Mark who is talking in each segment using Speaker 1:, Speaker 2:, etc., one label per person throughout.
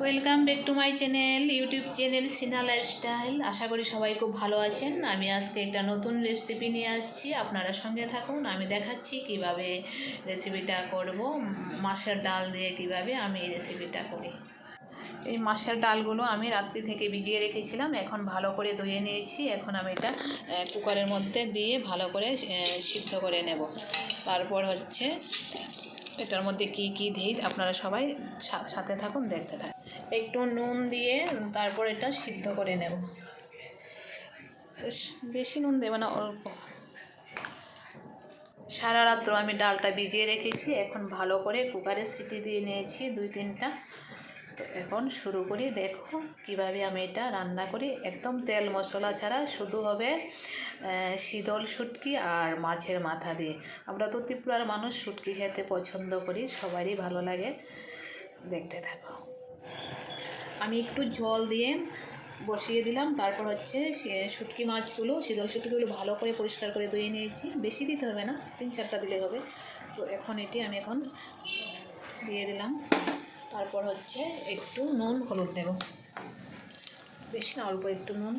Speaker 1: Welcome back to my channel YouTube channel Sina lifestyle আশা করি সবাই খুব ভালো আছেন। আমি আজকে একটা নতুন রেসিপি নিয়ে আসছি। আপনারা সঙ্গে থাকুন। আমি দেখাচ্ছি কীভাবে রেসিপিটা করব। মাছের ডাল দিয়ে কীভাবে আমি এই রেসিপিটা করি। এই মাছের ডালগুলো আমি রাত্রি থেকে ভিজিয়ে রেখেছিলাম। এখন ভালো করে ধুয়ে নিয়েছি। এখন আমি এটা কুকারের মধ্যে দিয়ে ভালো করে সিদ্ধ করে নেব। তারপর হচ্ছে, এটার মধ্যে কি কি দিই, আপনারা সবাই সাথে থাকুন, দেখতে থাকুন। একটু নুন দিয়ে তারপর এটা সিদ্ধ করে নেব। বেশ নুন দেবে না, অল্প। সারা রাত্র আমি ডালটা ভিজিয়ে রেখেছি, এখন ভালো করে কুকারে সিটি দিয়ে নিয়েছি দুই তিনটা। তো এখন শুরু করি, দেখো কীভাবে আমি এটা রান্না করি। একদম তেল মশলা ছাড়া শুধু হবে শীতল শুটকি আর মাছের মাথা দিয়ে। আমরা তো ত্রিপুরার মানুষ, শুটকি খেতে পছন্দ করি, সবারই ভালো লাগে। দেখতে থাকো। আমি একটু জল দিয়ে বসিয়ে দিলাম। তারপর হচ্ছে শুটকি মাছগুলো, শীতল শুটকিগুলো ভালো করে পরিষ্কার করে ধুয়ে নিয়েছি। বেশি দিতে হবে না, তিন চারটা দিলে হবে। তো এখন এটি আমি এখন দিয়ে দিলাম। তারপর হচ্ছে একটু নুন, হলুদ দেব। বেশি না, অল্প একটু নুন।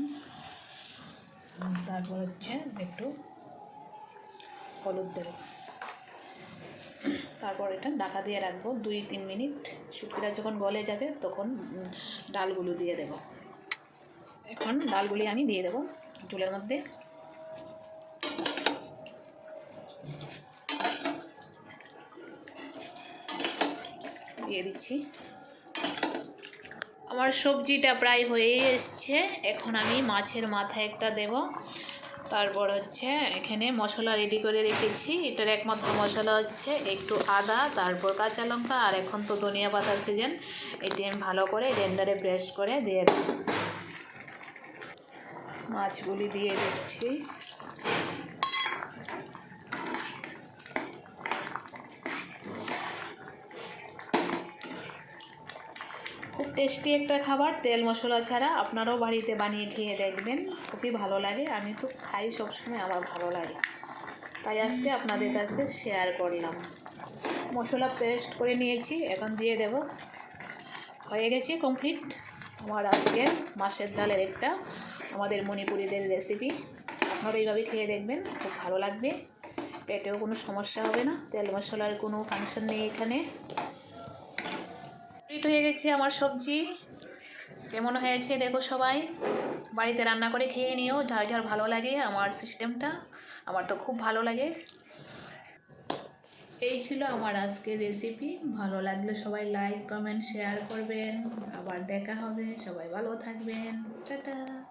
Speaker 1: তারপর হচ্ছে একটু হলুদ দেব। তারপর এটা ঢাকা দিয়ে রাখব দুই তিন মিনিট। শুটকিটা যখন গলে যাবে, তখন ডালগুলো দিয়ে দেব। এখন ডালগুলি আমি দিয়ে দেবো চুলের মধ্যে। দিয়ে দিচ্ছি। আমার সবজিটা প্রায় হয়েই এসছে। এখন আমি মাছের মাথা একটা দেব। তারপর হচ্ছে এখানে মশলা রেডি করে রেখেছি। এটার একমাত্র মশলা হচ্ছে একটু আদা, তারপর কাঁচা লঙ্কা, আর এখন তো ধনিয়া পাতার সিজন এটি আমি ভালো করে ব্লেন্ডারে ব্রেশ করে দিয়ে দিই মাছগুলি দিয়ে দিচ্ছি। খুব টেস্টি একটা খাবার। তেল মশলা ছাড়া আপনারাও বাড়িতে বানিয়ে খেয়ে দেখবেন। খুবই ভালো লাগে। আমি তো খাই সবসময়, আমার ভালো লাগে। তাই আজকে আপনাদের কাছে শেয়ার করলাম। মশলা পেস্ট করে নিয়েছি, এখন দিয়ে দেব। হয়ে গেছে কমপ্লিট আমার আজকের মাছের ডালের একটা আমাদের মণিপুরিদের রেসিপি আপনারা এইভাবে খেয়ে দেখবেন, খুব ভালো লাগবে। পেটেও কোনো সমস্যা হবে না। তেল মশলার কোনো ফাংশন নেই এখানে। হয়ে গেছে আমার সবজি। কেমন হয়েছে দেখো সবাই। বাড়িতে রান্না করে খেয়ে নিও, যার যার ভালো লাগে আমার সিস্টেমটা আমার তো খুব ভালো লাগে। এই ছিল আমার আজকের রেসিপি ভালো লাগলে সবাই লাইক কমেন্ট শেয়ার করবেন। আবার দেখা হবে। সবাই ভালো থাকবেন। টাটা।